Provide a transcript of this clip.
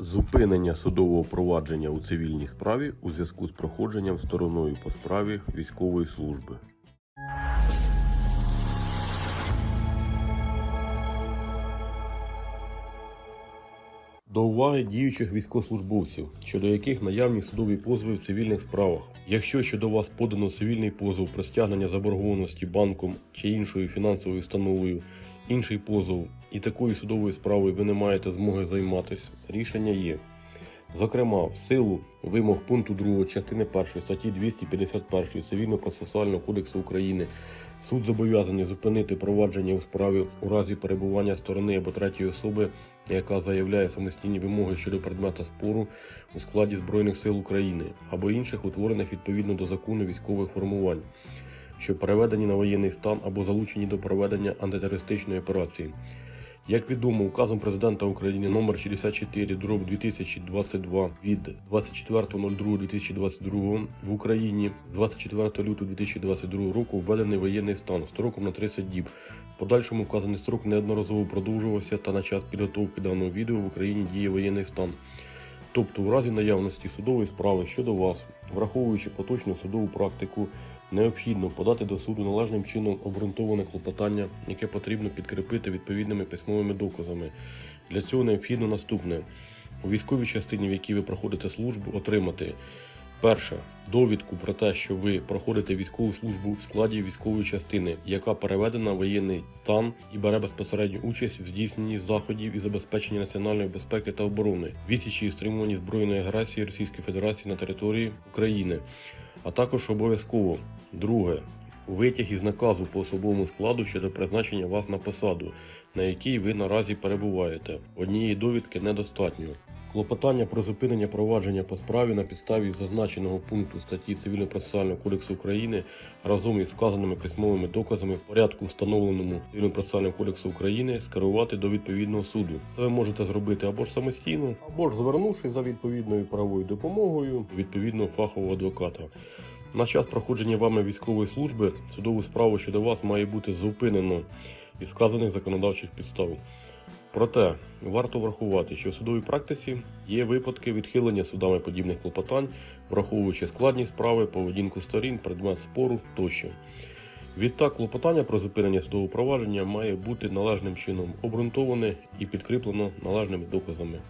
Зупинення судового провадження у цивільній справі у зв'язку з проходженням стороною по справі військової служби. До уваги діючих військовослужбовців, щодо яких наявні судові позови в цивільних справах. Якщо щодо вас подано цивільний позов про стягнення заборгованості банком чи іншою фінансовою установою, інший позов і такою судовою справою ви не маєте змоги займатися, рішення є. Зокрема, в силу вимог пункту 2 частини 1 статті 251 Цивільно-процесуального кодексу України суд зобов'язаний зупинити провадження у справі у разі перебування сторони або третьої особи, яка заявляє самостійні вимоги щодо предмета спору у складі Збройних сил України або інших утворених відповідно до закону військових формувань, що переведені на воєнний стан або залучені до проведення антитерористичної операції. Як відомо, указом президента України номер 64 дроб 2022 від 24.02.2022 в Україні з 24 лютого 2022 року введений воєнний стан строком на 30 діб. В подальшому вказаний строк неодноразово продовжувався та на час підготовки даного відео в Україні діє воєнний стан. Тобто, у разі наявності судової справи щодо вас, враховуючи поточну судову практику, необхідно подати до суду належним чином обґрунтоване клопотання, яке потрібно підкріпити відповідними письмовими доказами. Для цього необхідно наступне: у військовій частині, в якій ви проходите службу, отримати перше довідку про те, що ви проходите військову службу в складі військової частини, яка переведена в воєнний стан і бере безпосередню участь в здійсненні заходів і забезпеченні національної безпеки та оборони, відсічі і стримуванні збройної агресії Російської Федерації на території України, а також обов'язково друге витяг із наказу по особовому складу щодо призначення вас на посаду, на якій ви наразі перебуваєте. Однієї довідки недостатньо. Клопотання про зупинення провадження по справі на підставі зазначеного пункту статті Цивільно-процесуального кодексу України разом із вказаними письмовими доказами в порядку, встановленому Цивільно-процесуальним кодексу України, скерувати до відповідного суду. Це ви можете зробити або ж самостійно, або ж звернувшись за відповідною правовою допомогою відповідного фахового адвоката. На час проходження вами військової служби судову справу щодо вас має бути зупинено із вказаних законодавчих підстав. Проте варто врахувати, що в судовій практиці є випадки відхилення судами подібних клопотань, враховуючи складність справи, поведінку сторін, предмет спору тощо. Відтак, клопотання про зупинення судового провадження має бути належним чином обґрунтоване і підкріплено належними доказами.